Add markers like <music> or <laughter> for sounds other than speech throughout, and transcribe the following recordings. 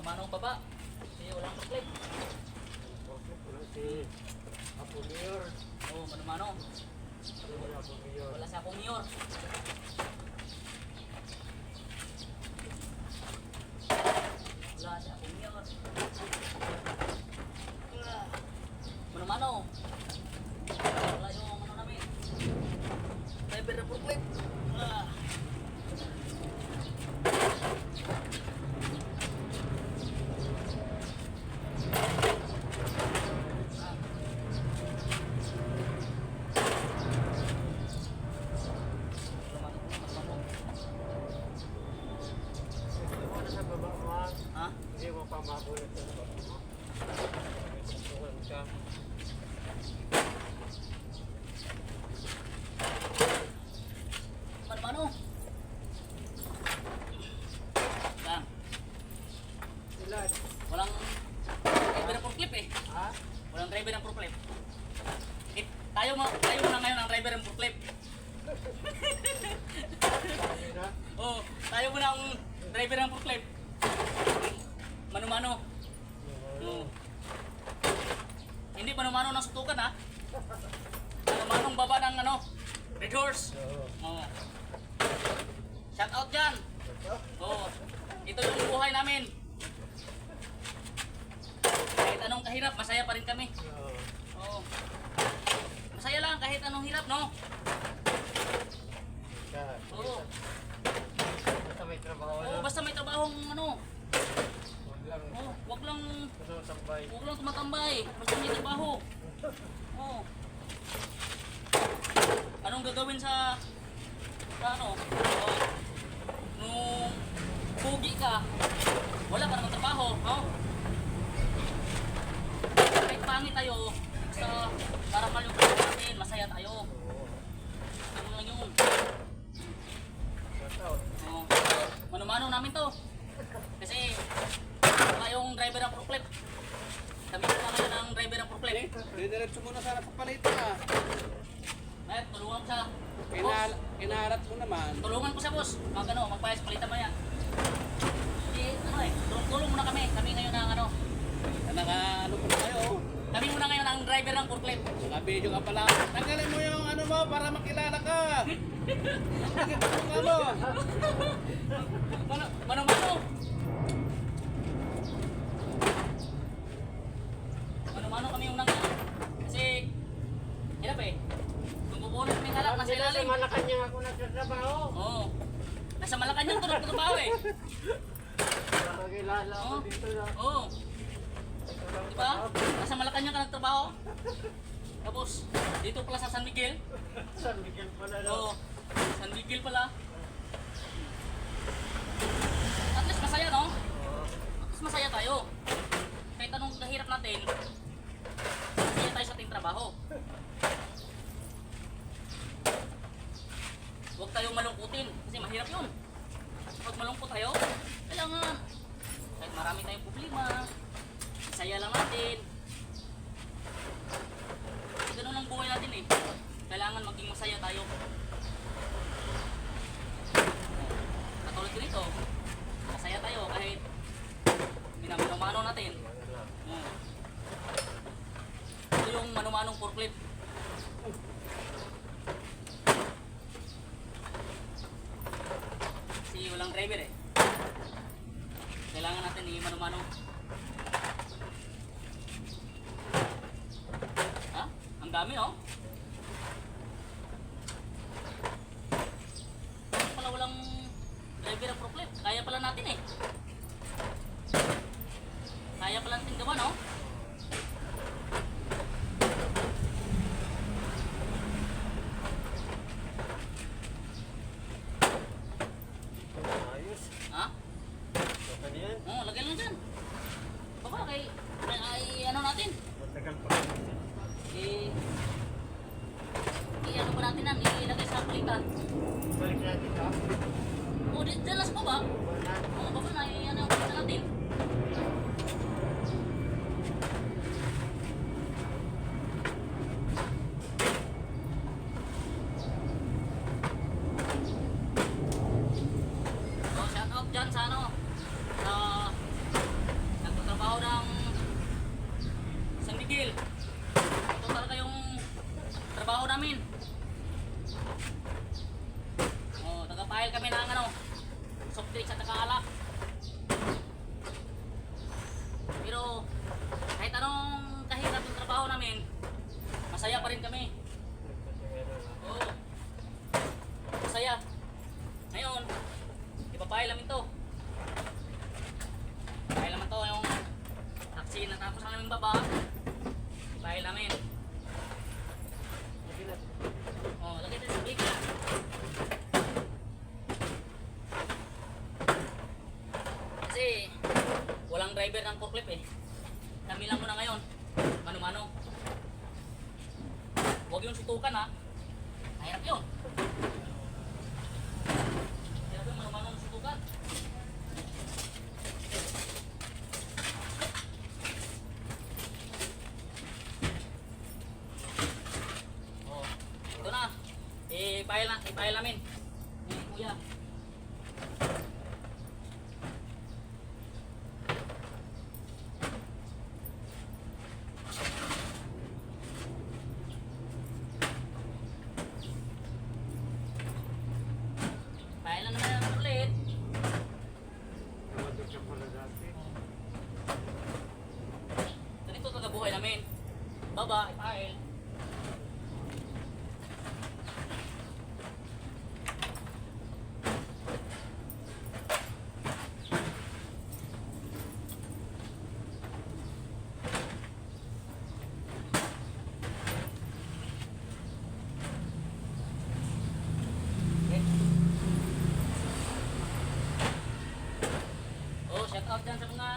Mano-manong baba. Kasi walang tuklik. Bakit wala si Apo Mayor? Oo, mano-mano. Wala Apo Mayor. Wala sa akong mayor. Wala sa akong mayor. Ah. Mano-mano. Wala yung ano namin. Driver na forklift. Ah. Ah. Mano-mano, mano-mano. Gusto mo na sa baba mo ha? Ha? Hindi mo pa mabulit sa baba mo. Tutukan ka. Mano-mano. Yan. Ilan? Walang driver ng forklift eh. Ha? Walang driver ng forklift. Eh, tayo mo, tayo muna ngayon ang driver ng forklift. Na? <laughs> Oo, tayo muna ang driver ng forklift. Mano-mano. Oo. Hindi mano-mano ng sutukan ha. Mano-manong baba ng ano, Red Horse. Oo. Shout out dyan. Oo. Ito yung buhay namin. Kahit anong kahirap, masaya pa rin kami. Oo. Masaya lang kahit anong hirap, no? Oo. Basta may trabaho Oo, basta may trabahong ano. Oo, wag lang wag lang tumatambay. Basta may trabaho. Oo. Anong gagawin sa sa ano? Oo. Nung pugi ka, wala ka naman trabaho, no? Kahit pangit tayo, basta maramal yung trabaho natin, masaya tayo. Ano lang yun. Oo. Mano-mano namin to. Kasi wala yung driver ng forklift. Kami na lang ngayon ang driver ng forklift. Didiretso mo na sana sa palitan ah. Ay, tulungan ko siya. Boss, Inal inarat mo naman. tulungan ko siya boss. Mag ano, magpayas palitan mo yan. Hindi, ano eh, tulong, tulong muna kami. Kami ngayon ang ano, Naka ano na kayo. kami muna ngayon ang driver ng forklift. Naka-video ka pala. Tanggalin mo yung ano mo para makilala ka. <laughs> Ano? Mano, mano-mano. Mano-mano kami yung nang Kasi, hirap eh. Kung pupunin kami halak, nasa Sila sa ilalim. Malacanang nagtatrabaho. Oo. Nasa Malacanang to nagtatrabaho eh. Nakakilala ako Oo. dito na. Oo. Di ba? Nasa Malacanang ka nagtrabaho. Tapos, dito pala sa San Miguel. San Miguel pala daw. Oo. San Miguel pala. At least masaya, no? At least masaya tayo. Kahit anong kahirap natin, masaya tayo sa ating trabaho. Huwag tayong malungkutin kasi mahirap yun. Pag malungkot tayo, kailangan kahit marami tayong problema, saya lang natin. Ganun ang buhay natin eh. Kailangan maging masaya tayo. Katulad dito, masaya tayo kahit minamano natin. Hmm. Ito yung manumanong forklift. Kasi walang driver eh. Kailangan natin i manumano. Ha? Ang dami oh. Bakit pala walang driver ng forklift? Kaya pala natin eh. Kaya pala natin gawa no? Ayos. Ha? Baka niyan. Oo, lagay lang dyan. Baka kay, ay, ay ano natin? Matagal pa. Eh, ano ba natin yan? Ilagay sa palitan. Balik natin ka. O, di, dyan lang sa baba. Wala. Oo, baba na, ano yung palitan natin. soft drinks at. Pero kahit anong kahirap yung trabaho namin, masaya pa rin kami. Oo. Masaya. Ngayon, ipapahil namin to. Ipapahil to yung taxi na tapos namin baba. Ipahil namin. Driver ng forklift eh. Kami lang muna ngayon. Mano-mano. Huwag yung sutukan ha. Mahirap yun. Mahirap yung mano-mano ng sutukan. Oh, ito na. Ipahil namin. Ni kuya. Pahil na naman namin ulit. Namatid ka pala dati. Ganito talaga buhay namin. Baba, ipahil. Okay. Oh, out dyan sa mga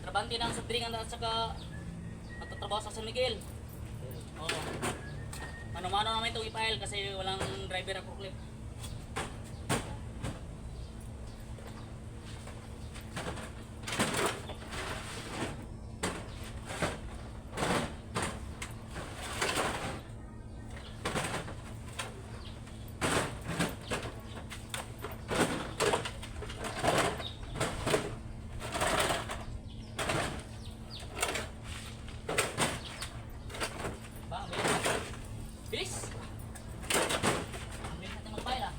trabante ng subdringan at saka nagtatrabaho sa San Miguel. Oh. Mano-mano namin itong ipail kasi walang driver na forklift. Ba, ang bilis. Bilis! Ang bilis natin mag-file ah.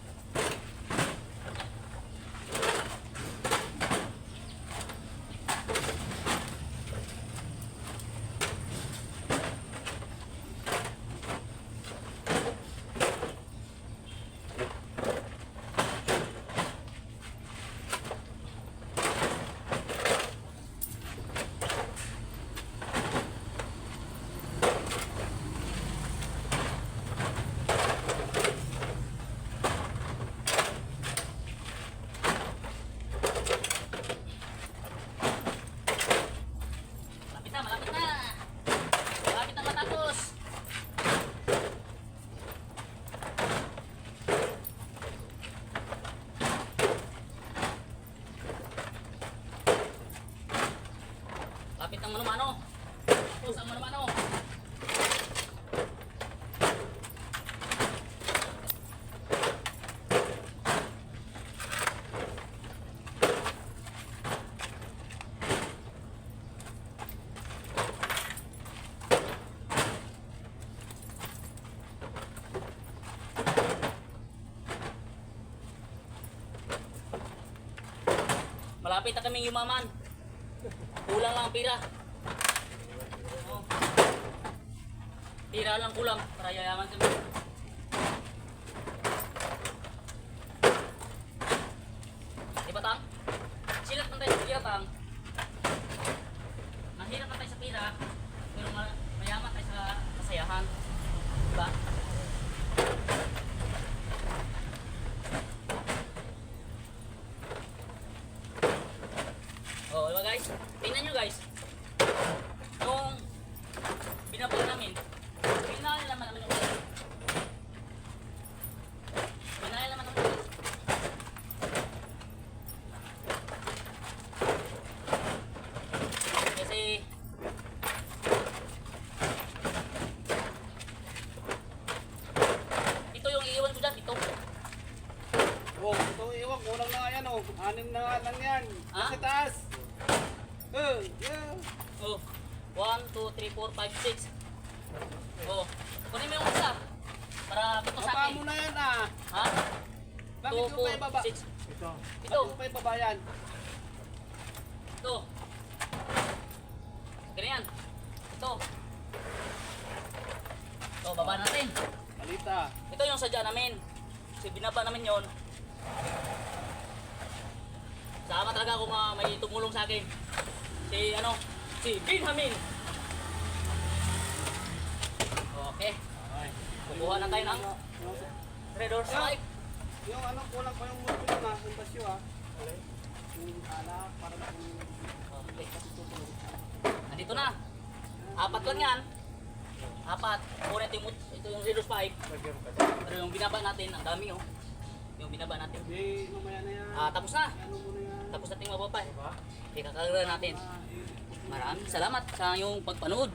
Malapit na, malapit na! Malapit na matapos! Lapit ng mano-mano. Tapos ang mano-mano. Malapit na kaming yumaman. Kulang lang ang pira. Pira lang kulang para yayaman kami. Di ba tang? Silat man tayo sa pira tang. Mahirap man tayo sa pira, pero ma- mayaman tayo sa kasayahan. Di ba? Oh, diba guys? Tingnan nyo guys. Nung binabal namin, pinali naman namin yung ulit. Pinali naman namin ulit. Kasi ito yung iiwan ko dyan, ito. Oh, ito iwak, kulang na nga yan oh. Anim na nga lang yan. Ah? Sa taas. Oh, yeah. Oh, 1, 2, 3, 4, 5, 6. Oh, kunin mo yung isa. Para pito sa Baba akin. mo na yan ah. Ha? Bakit 2, yung pa ibaba? 4, 6. Ito. Ito, Bakit pa ibaba yan? ito. Ganyan. Ito. ang sadya namin. Kasi binaba namin yon. Sama talaga ako mga may tumulong sa akin. Si ano, si Benjamin. Okay. Kukuha na tayo ng Yung, Red Horse Pipe. yung ano, kulang pa yung multo na, yung basyo ah. Yung ala, para kung Okay. Nandito na. Apat lang yan. Apat. Kunin ito yung, ito yung Red Horse Pipe. Lagyan ka. Pero yung binaba natin, ang dami oh. Yung binaba natin. Hindi, mamaya na yan. Ah, tapos na. Ano? Tapos nating mababa. Ikakagala natin. Maraming salamat sa iyong pagpanood.